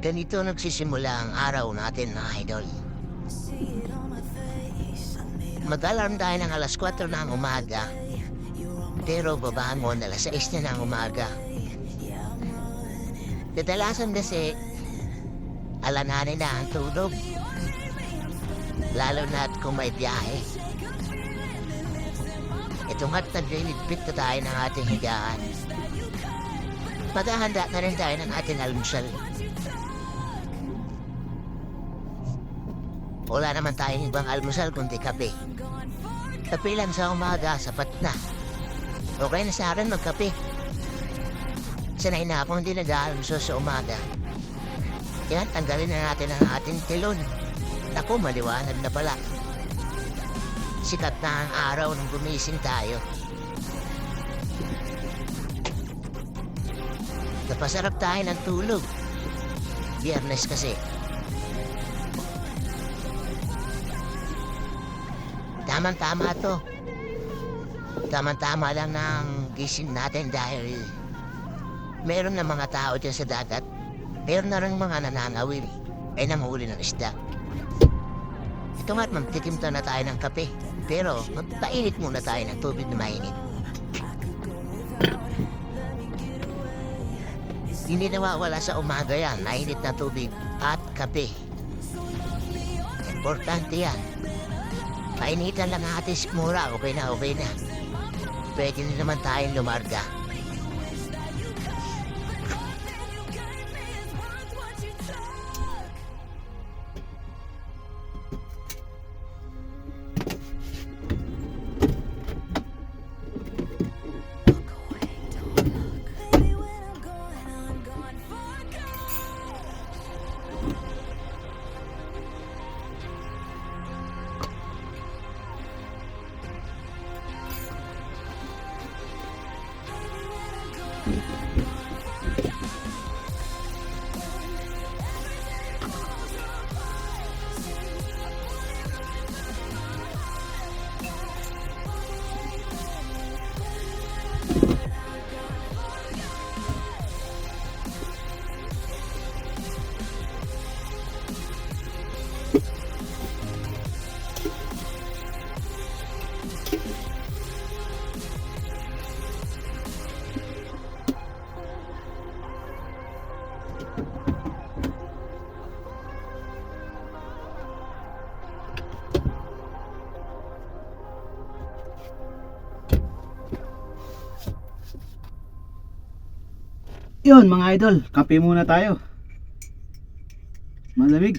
Ganito nagsisimula ang araw natin mga idol. Mag-alarm tayo ng alas 4 ng umaga. Pero babangon alas 6 na ng umaga. Kadalasan kasi, alananin na ang tulog. Lalo na at kung may biyahe. Ito nga't nagliligpit na tayo ng ating higaan. Maghahanda na rin tayo ng ating almusal. Wala naman tayong ibang almusal kundi kape. Kape lang sa umaga, sapat na. Okay na sa akin magkape. Sanay na akong hindi nag-aalmusal sa umaga. Kaya tanggalin na natin ang ating tilon. Naku, maliwanag na pala. Sikat na ang araw nung gumising tayo. Napasarap tayo ng tulog. Biyernes kasi. Tamang-tama to. Tamang-tama lang ng gising natin dahil meron na mga tao dyan sa dagat. Meron na rin mga nanangawil ay nanghuli ng isda. Ito nga't magtitimta na tayo ng kape. Pero magpainit muna tayo ng tubig na mainit. Hindi nawawala sa umaga yan, mainit na tubig at kape. Importante yan. Painitan lang ang ating sikmura, okay na, okay na. Pwede na naman tayong lumarga. Yun mga idol, kape muna tayo. Malamig.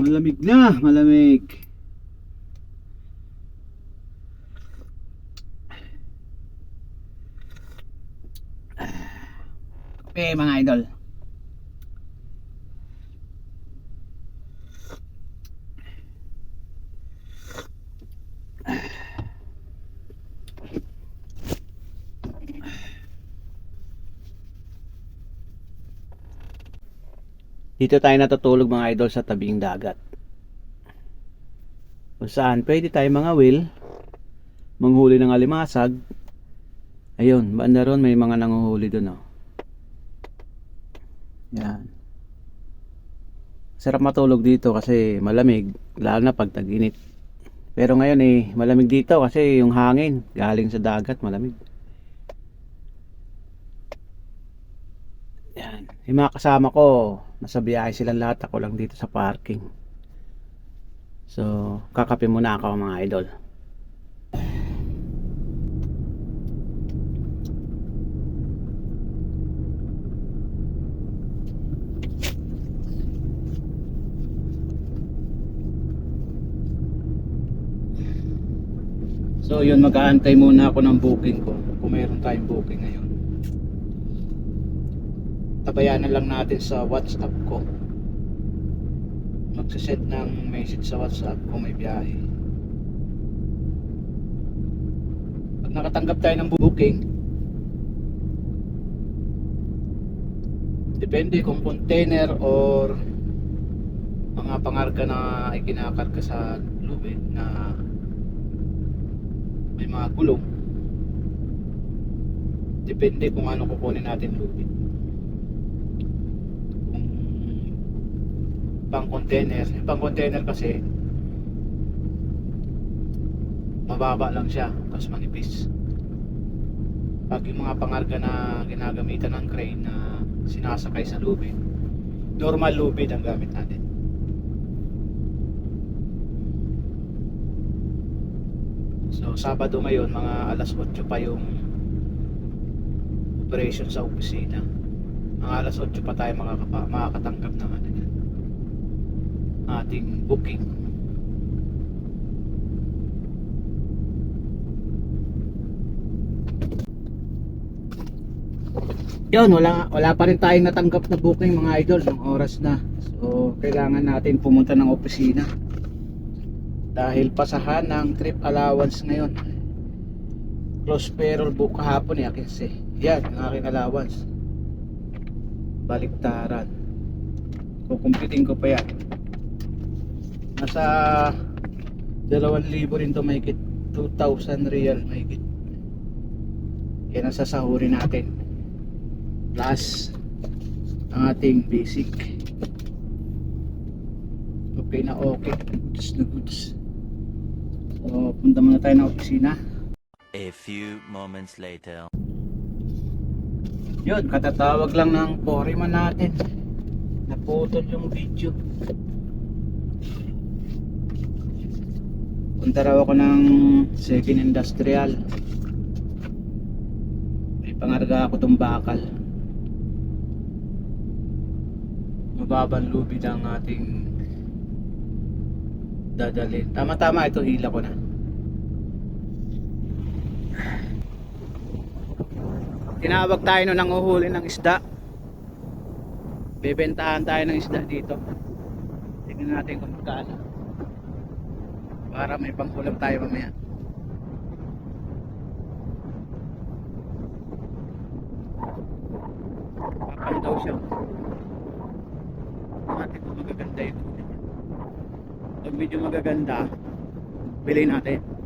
Malamig na, malamig. Kape mga idol. Dito tayo natutulog mga idol sa tabing dagat. Kung saan pwede tayo mga will, manghuli ng alimasag. Ayun, banda ron may mga nanguhuli doon oh. Yan. Sarap matulog dito kasi malamig, lalo na pag tag-init. Pero ngayon eh, malamig dito kasi yung hangin galing sa dagat malamig. Yan. Yung mga kasama ko, nasa biyahe silang lahat. Ako lang dito sa parking. So, kakape muna ako mga idol. So, yun, mag-aantay muna ako ng booking ko. Kung mayroon tayong booking ngayon tabayanan lang natin sa WhatsApp ko magsasend ng message sa WhatsApp kung may biyahe pag nakatanggap tayo ng booking depende kung container or mga pangarga na ikinakarga sa lubid na may mga gulong. Depende kung ano kukunin natin lubid. Pang container, yung pang container kasi mababa lang siya, tapos manipis. Pag yung mga pangarga na ginagamitan ng crane na sinasakay sa lubid, normal lubid ang gamit natin. So, Sabado ngayon, mga alas 8 pa yung operation sa opisina. Mga alas 8 pa tayo makakatanggap ng ano ating booking. Yun, wala, wala pa rin tayong natanggap na booking mga idol ng oras na. So, kailangan natin pumunta ng opisina. Dahil pasahan ng trip allowance ngayon. Close payroll book kahapon eh, kasi. Yan, ang aking allowance. Baliktaran. Kukumpitin ko pa yan. Nasa 2,000 rin to mahigit. 2,000 real mahigit. Yan ang sasahurin natin plus ang ating basic okay na okay goods na goods so punta muna tayo ng opisina A few moments later. yun katatawag lang ng foreman natin naputol yung video punta raw ako ng second industrial may pangarga ako tong bakal mababang lubid ang ating dadalhin. Tama-tama ito hila ko na. Tinawag tayo no nang uhuli ng isda. Bebentahan tayo ng isda dito. Tingnan natin kung magkano. Para may pangkulam tayo mamaya. Kapal daw siya. Natin kung magaganda yun. Pag medyo magaganda, bilhin natin.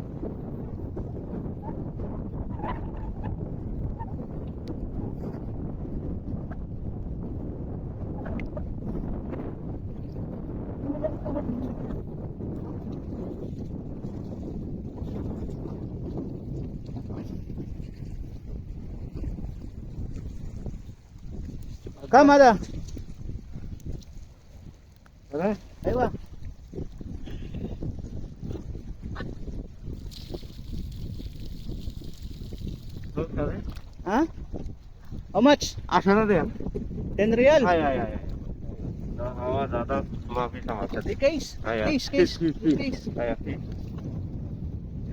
Kamada. Tara, ayo ba? Ha? How much? Asa na din? 10 real. Ay, ay, ay. Nakawa data, lumapit ang asat. Di case. Ay, ay. Case, case. Case. Ay, ay.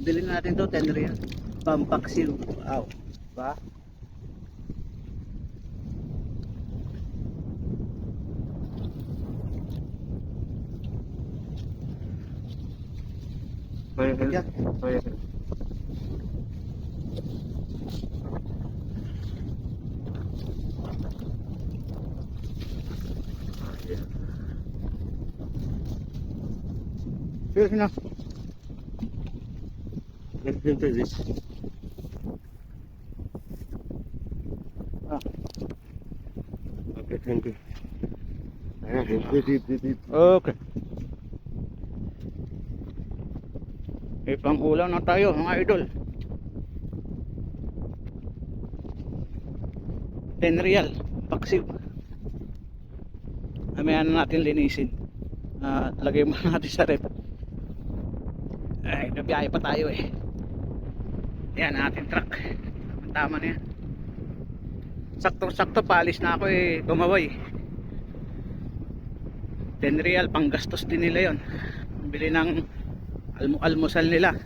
Bilhin natin to 10 real. Pampaksiw. Wow. Ba? Ay, ay. Yeah. Ay, ay. Sure na. Let's into this. Ah. Okay, thank you. Ayan, dito, dito, dito. Okay. May pang-ulam na tayo mga idol. 10 real. Paksiw. Mamaya na natin linisin. At lagay muna natin sa rep. Ay, nabiyahe pa tayo eh. Yan, ating truck. Tama na yan. Sakto-sakto, paalis na ako eh. Kumaway. 10 real, panggastos din nila yon. Bili ng almusal nila.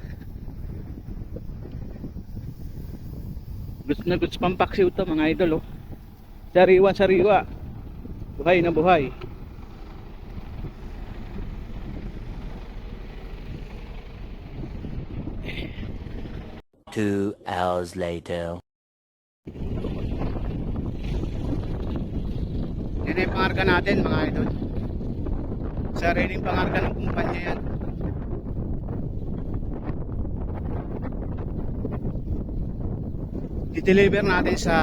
Gusto na gusto pang paksiw to mga idol oh. Sariwa sariwa. Buhay na buhay. Two hours later. Yan yung pangarga natin mga idol. Sariling pangarga ng kumpanya yan. I-deliver natin sa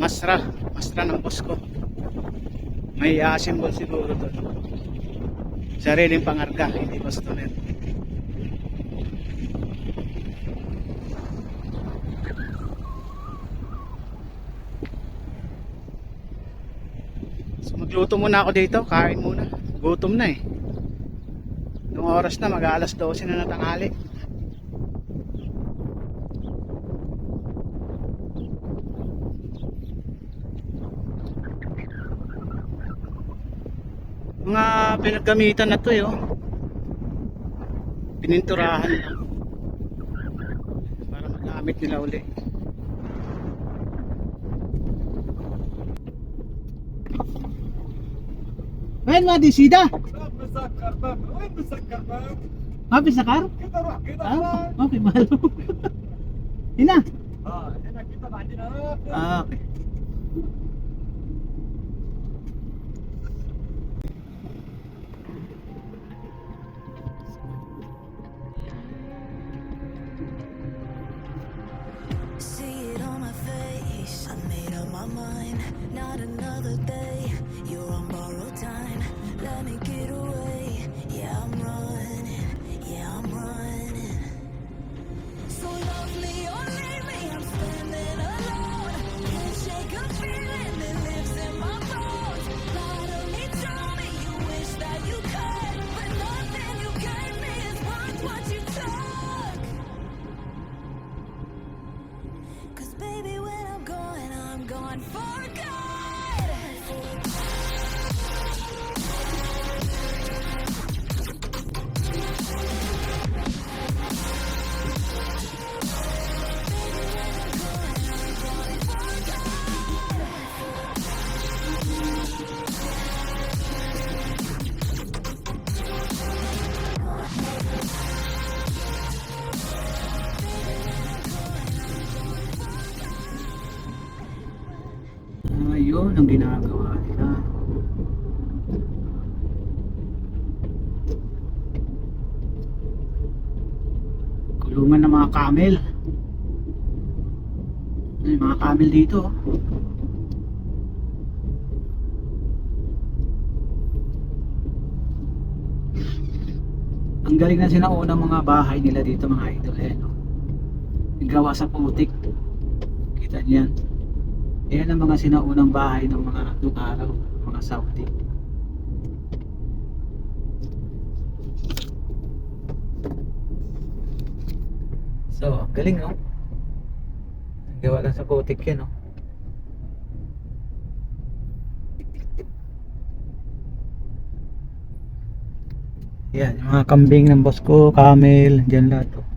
Masra, Masra ng boss ko. May assemble siguro doon. Sariling pangarga, hindi bastoner. So magluto muna ako dito, kain muna. Gutom na eh. Nung oras na, mag alas 12 na natangali. Mga pinaggamitan na to eh, oh. Pininturahan na. Para magamit nila uli. Ayun mga disida. مسكر باب وين مسكر باب؟ Mapi sakar? كده روح كده Ah, okay, mahalo. Ina. اه هنا كده بعدين آخر. Ah, mind. Not another day. You're on borrowed time. Let me get away. Ang ginagawa nila. Kulungan ng mga camel. Ay, mga camel dito. Ang galing na sinauna mga bahay nila dito mga idol. Eh, no? Gawa sa putik. Kita niyan. Yan ang mga sinaunang bahay ng mga nung araw, mga Saudi. So, ang galing no? Gawa lang sa putik yan no? Yan, yung mga kambing ng boss ko, camel, dyan lahat oh.